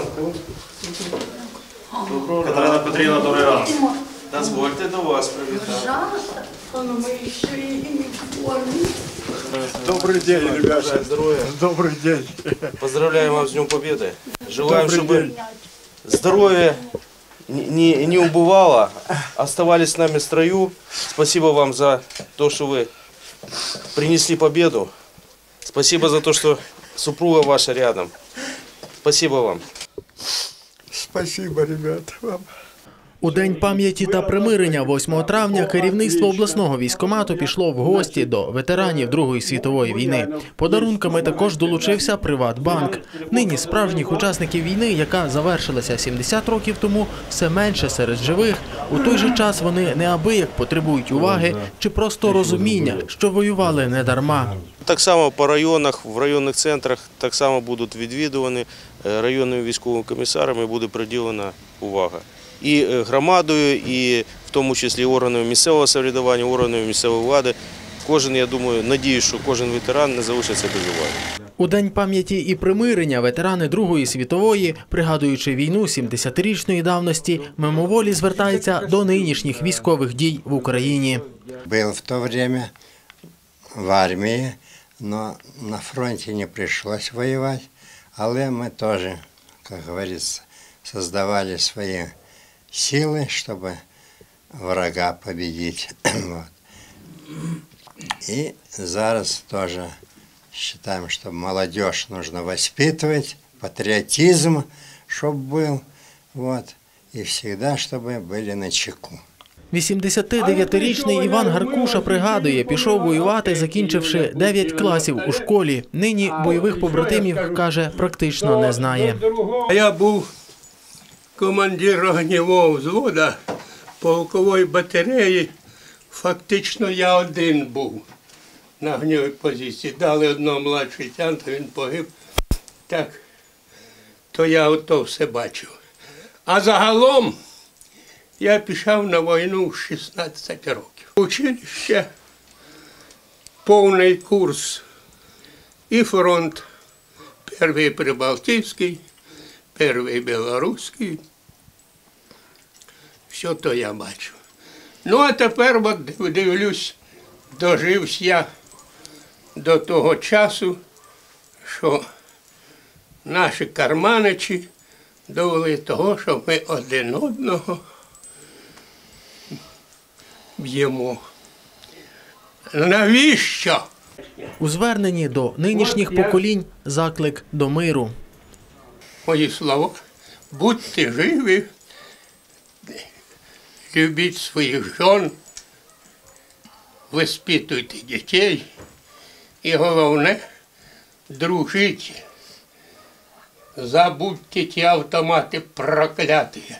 ранку. Доброго Катерина Петрівна, добрий ранок. Дозвольте до вас привітати. Воно ми ще і в формі. Добрый день, ребята. Здоров'я. Добрый день. Поздравляем вас с Днем Победы. Желаем, Добрый чтобы день. здоровье не, не, не убывало, оставались с нами в строю. Спасибо вам за то, что вы принесли победу. Спасибо за то, что супруга ваша рядом. Спасибо вам. Спасибо, ребята, вам. У день пам'яті та примирення 8 травня керівництво обласного військомату пішло в гості до ветеранів Другої світової війни. Подарунками також долучився Приватбанк. Нині справжніх учасників війни, яка завершилася 70 років тому, все менше серед живих. У той же час вони неабияк потребують уваги чи просто розуміння, що воювали не дарма. Так само по районах, в районних центрах так само будуть відвідувані е, районними військовими комісарами, буде приділена увага. І е, громадою, і в тому числі органами місцевого самоврядування, органами місцевої влади. Кожен, я думаю, надію, що кожен ветеран не залишиться без уваги. У день пам'яті і примирення ветерани Другої світової, пригадуючи війну 70-річної давності, мимоволі звертаються до нинішніх військових дій в Україні. Был в то время в армии, но на фронте не пришлось воевать. Але мы тоже, как говорится, создавали свои силы, чтобы врага победить. Вот. И зараз тоже считаем, что молодежь нужно воспитывать, патриотизм, чтобы был, вот, и всегда, чтобы были на чеку. 89-річний Іван Гаркуша пригадує, пішов воювати, закінчивши 9 класів у школі. Нині бойових побратимів каже, практично не знає. А Я був командир огнівого взвода полкової батареї. Фактично я один був на огнівій позиції. Дали одного младшого лейтенанта, він погиб. Так, то я ото все бачив. А загалом я пішов на війну 16 років. Училище, повний курс і фронт. Перший Прибалтійський, перший білоруський. Все то я бачу. Ну, а тепер от дивлюсь, дожився я до того часу, що наші карманичі довели того, що ми один одного б'ємо. Навіщо? У зверненні до нинішніх поколінь заклик до миру. мої слова. Будьте живі, любіть своїх жон, виспитуйте дітей і головне дружіть. Забудьте ті автомати прокляті.